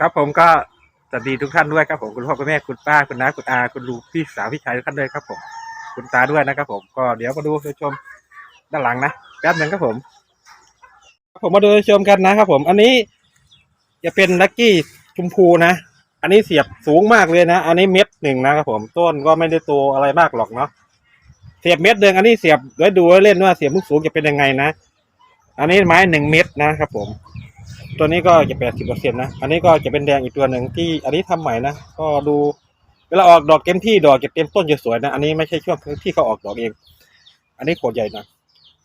ครับผมก็สวัสดีทุกท่านด้วยครับผมคุณพ่อคุณแม่คุณป้าคุณน้าคุณอาคุณลุงพี่สาวพี่ชายทุกท่านด้วยครับผมคุณตาด้วยนะครับผมก็เดี๋ยวมาดูชมด้านหลังนะแป๊บหนึ่งครับผม ผมมาดูชมกันนะครับ ผม อันนี้จะเป็นลักกี้ชมพูนะอันนี้เสียบสูงมากเลยนะ อันนี้เม็ดหนึ่งนะครับผมต้นก็ไม่ได้โตอะไรมากหรอกเนาะเสียบเม็ดหนึ่งอันนี้เสียบไว้ดูไว้เล่นว่าเสียบลูกสูงจะเป็นยังไงนะ อันนี้ไม้หนึ่งเม็ดนะครับผม ตัวนี้ก็จะแปดสิบเปอร์เซ็นต์นะ อันนี้ก็จะเป็นแดงอีกตัวหนึ่งที่อันนี้ทำใหม่นะ ก็ดูเวลาออกดอกเต็มที่ดอกจะเต็มต้นจะสวยนะ อันนี้ไม่ใช่ช่วงที่เขาออกดอกเอง อันนี้โคตรใหญ่นะ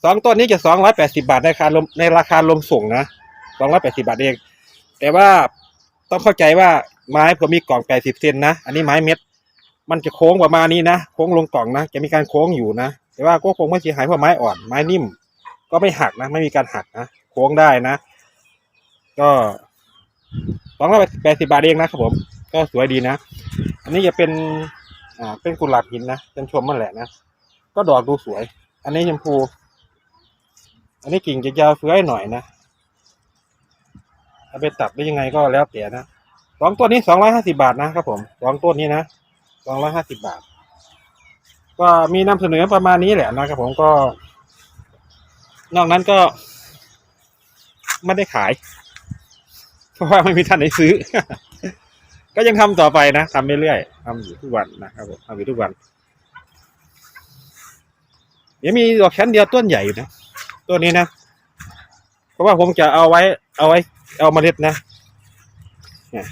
สองต้นนี้จะสองร้อยแปดสิบาทในราคาลมในราคาลมส่งนะสองร้อยแปดสิบาทเอง แต่ว่าต้องเข้าใจว่าไม้ผมมีกล่องแปดสิบเซนนะ อันนี้ไม้เม็ด มันจะโค้งประมาณนี้นะ โค้งลงกล่องนะ จะมีการโค้งอยู่นะ แต่ว่าก็คงไม่เสียหายเพราะไม้อ่อน ไม้นิ่ม ก็ไม่หักนะ ไม่มีการหักนะ โค้งได้นะ ก็สองร้อยแปดสิบาทเองนะครับผม ก็สวยดีนะ อันนี้จะเป็น อ่า เป็นกุหลาบหินนะเป็นชมมันแหละนะ ก็ดอกดูสวย อันนี้ชมพู อันนี้กิ่งจะยาวเฟื้อยหน่อยนะเอาไปตัดได้ยังไงก็แล้วแต่นะสองต้นนี้สองร้อยห้าสิบาทนะครับผมสองต้นนี้นะสองร้อยห้าสิบาท ก็มีนำเสนอประมาณนี้แหละนะครับผมก็ นอกนั้นก็ ไม่ได้ขาย เพราะว่าไม่มีท่านไหนซื้อ ก็ยังทำต่อไปนะทำเรื่อยๆทำอยู่ทุกวันนะครับผมทำอยู่ทุกวันเดี๋ยวมีดอกแขนเดียวต้นใหญ่อยู่นะต้นนี้นะเพราะว่าผมจะเอาไว้ เอาไว้ เอาเมล็ดนะนี่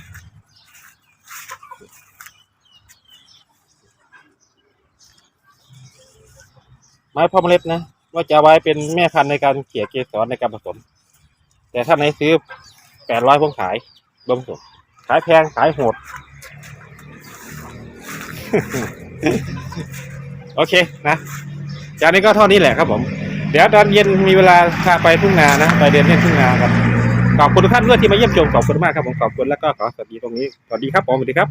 ไม้พ่อเมล็ดนะว่าจะไว้เป็นแม่พันธุ์ในการเกี่ยเกสรในการผสม แต่ถ้าไหนซื้อ แปดร้อยผมขายรวมส่งขายแพงขายโหด โอเคนะจากนี้ก็เท่านี้แหละครับผม เดี๋ยวตอนเย็นมีเวลาพาไปทุ่งนานะไปเดินเล่นทุ่งนาครับขอบคุณทุกท่านด้วยที่มาเยี่ยมชมขอบคุณมากครับผมขอบคุณแล้วก็ขอสวัสดีตรงนี้สวัสดีครับผมสวัสดีครับ